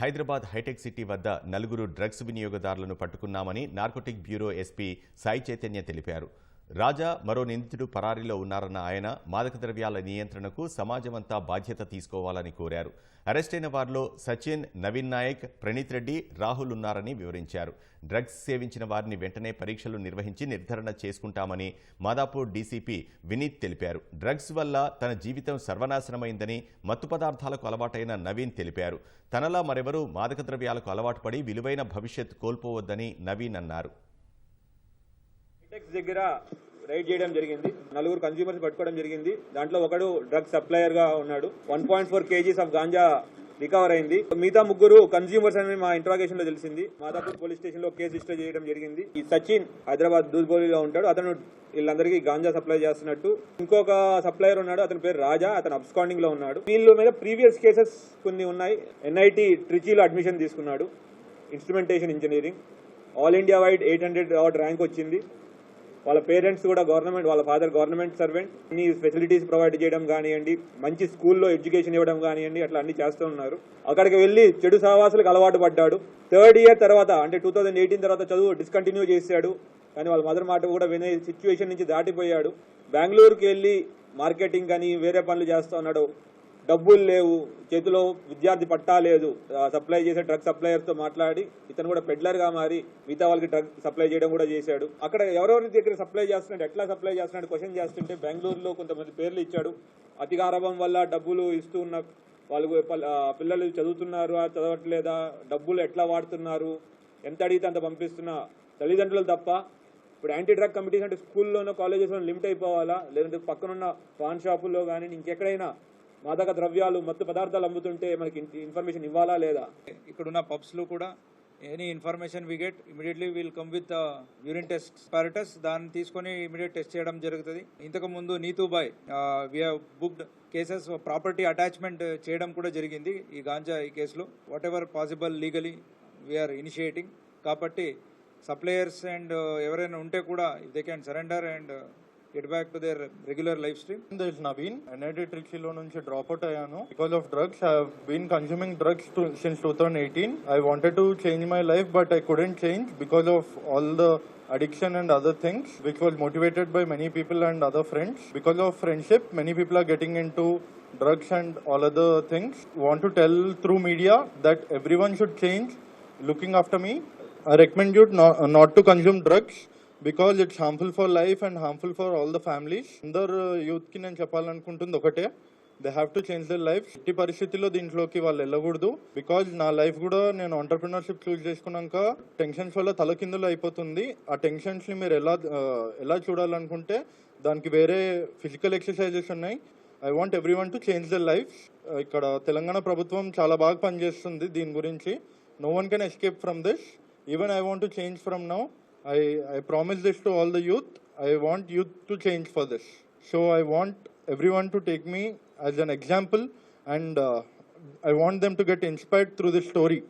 Hyderabad hitech city వద్ద నలుగురు drugs వినియోగదారులను పట్టుకున్నామని narcotic bureau SP Sai Chaitanya తెలిపారు. రాజా మరో నిందితుడు పరారీలో ఉన్నారన్న ఆయన మాదక ద్రవ్యాల నియంత్రణకు సమాజమంతా బాధ్యత తీసుకోవాలని కోరారు. అరెస్టైన వారిలో సచిన్ నవీన్ నాయక్ ప్రణీత్ రెడ్డి రాహుల్ ఉన్నారని వివరించారు. డ్రగ్స్ సేవించిన వారిని వెంటనే పరీక్షలు నిర్వహించి నిర్ధారణ చేసుకుంటామని మాదాపూర్ డీసీపీ వినీత్ తెలిపారు. డ్రగ్స్ వల్ల తన జీవితం సర్వనాశనమైందని మత్తు పదార్థాలకు అలవాటైన నవీన్ తెలిపారు. తనలా మరెవరూ మాదక ద్రవ్యాలకు అలవాటు పడి విలువైన భవిష్యత్ కోల్పోవద్దని నవీన్ అన్నారు. టెక్స్ దగ్గర రైడ్ చేయడం జరిగింది. నలుగురు కన్స్యూమర్స్ పట్టుకోవడం జరిగింది. దాంట్లో ఒకడు డ్రగ్ సప్లయర్గా ఉన్నాడు. One point four kgs of ganja recover అయింది. మిగతా ముగ్గురు కన్స్యూమర్స్ అని మా ఇంట్రాగేషన్లో తెలిసింది. మాదాపూర్ పోలీస్ స్టేషన్లో కేసు రిజిస్టర్ చేయడం జరిగింది. ఈ సచిన్ హైదరాబాద్ దూల్బోలిలో ఉంటాడు. అతను వీళ్ళందరికీ గాంజా సప్లై చేస్తున్నట్టు. ఇంకొక సప్లయర్ ఉన్నాడు. అతని పేరు రాజా. అతను అబ్స్కాండింగ్లో ఉన్నాడు. వీళ్ళ మీద ప్రీవియస్ కేసెస్ కొన్ని ఉన్నాయి. ఎన్ఐటి ట్రిచీలో అడ్మిషన్ తీసుకున్నాడు. Instrumentation engineering all India wide eight hundred rank వచ్చింది. వాళ్ళ పేరెంట్స్ కూడా గవర్నమెంట్ వాళ్ళ ఫాదర్ గవర్నమెంట్ సర్వెంట్ అన్ని ఫెసిలిటీస్ ప్రొవైడ్ చేయడం కానివ్వండి మంచి స్కూల్లో ఎడ్యుకేషన్ ఇవ్వడం కానివ్వండి అట్లా అన్ని చేస్తూ ఉన్నారు. అక్కడికి వెళ్ళి చెడు సహవాసులకు అలవాటు పడ్డాడు. థర్డ్ ఇయర్ తర్వాత అంటే టూ థౌజండ్ ఎయిటీన్ తర్వాత చదువు డిస్కంటిన్యూ చేశాడు. కానీ వాళ్ళ మదర్ మాట కూడా వినే సిచ్యువేషన్ నుంచి దాటిపోయాడు. బెంగళూరుకి వెళ్ళి మార్కెటింగ్ కానీ వేరే పనులు చేస్తూ ఉన్నాడు. డబ్బులు లేవు చేతిలో విద్యార్థి పట్టా లేదు సప్లై చేసే డ్రగ్ సప్లయర్తో మాట్లాడి ఇతను కూడా పెడ్లర్గా మారి మిగతా వాళ్ళకి డ్రగ్ సప్లై చేయడం కూడా చేశాడు. అక్కడ ఎవరెవరి దగ్గర సప్లై చేస్తున్నాడు ఎట్లా సప్లై చేస్తున్నాడు క్వశ్చన్ చేస్తుంటే బెంగళూరులో కొంతమంది పేర్లు ఇచ్చాడు. అతిగారభం వల్ల డబ్బులు ఇస్తూ ఉన్న వాళ్ళు పిల్లలు చదువుతున్నారు చదవట్లేదా డబ్బులు ఎట్లా వాడుతున్నారు ఎంత అడిగితే అంత పంపిస్తున్న తల్లిదండ్రులు తప్ప ఇప్పుడు యాంటీ డ్రగ్ కమిటీస్ అంటే స్కూల్లోనో కాలేజెస్లోనో లిమిట్ అయిపోవాలా? లేదంటే పక్కనున్న పాన్ షాపుల్లో కానీ ఇంకెక్కడైనా మాదక ద్రవ్యాలు మత్తు పదార్థాలు అమ్ముతుంటే మనకి ఇన్ఫర్మేషన్ ఇవ్వాలా లేదా? ఇక్కడున్న పబ్స్లో కూడా any information we get immediately will come with urine test apparatus దాన్ని తీసుకొని ఇమీడియట్ టెస్ట్ చేయడం జరుగుతుంది. ఇంతకు ముందు నీతుబాయ్ we booked cases property attachment చేయడం కూడా జరిగింది ఈ గాంజా ఈ కేసులో. Whatever possible legally we are initiating కాబట్టి సప్లయర్స్ అండ్ ఎవరైనా ఉంటే కూడా they can surrender and Get back to there regular life stream There is Naveen. NIT ట్రిక్సీలో నుంచి డ్రాప్ అవుట్ అయ్యాను because of drugs I been consuming drugs since two thousand eighteen I wanted to change my life but I couldn't change because of all the addiction and other things which was motivated by many people and other friends because of friendship many people are getting into drugs and all other things want to tell through media that everyone should change looking after me i recommend you not, not to consume drugs Because it's harmful for life and harmful for all the families అందరు uh, యూత్కి నేను చెప్పాలనుకుంటుంది ఒకటే. They have to change their life ఎట్టి పరిస్థితుల్లో దీంట్లోకి వాళ్ళు వెళ్ళకూడదు. బికాజ్ నా లైఫ్ కూడా నేను ఆంటర్ప్రినర్షిప్ చూస్ చేసుకున్నాక టెన్షన్స్ వల్ల తలకిందులు అయిపోతుంది. ఆ టెన్షన్స్ని మీరు ఎలా uh, ఎలా చూడాలనుకుంటే దానికి వేరే ఫిజికల్ ఎక్సర్సైజెస్ ఉన్నాయి. I want every one to change the life ఇక్కడ తెలంగాణ ప్రభుత్వం చాలా బాగా పనిచేస్తుంది దీని గురించి. No one can escape from this even I want to change from now I, I promise this to all the youth. I want youth to change for this. So I want everyone to take me as an example and uh, I want them to get inspired through this story.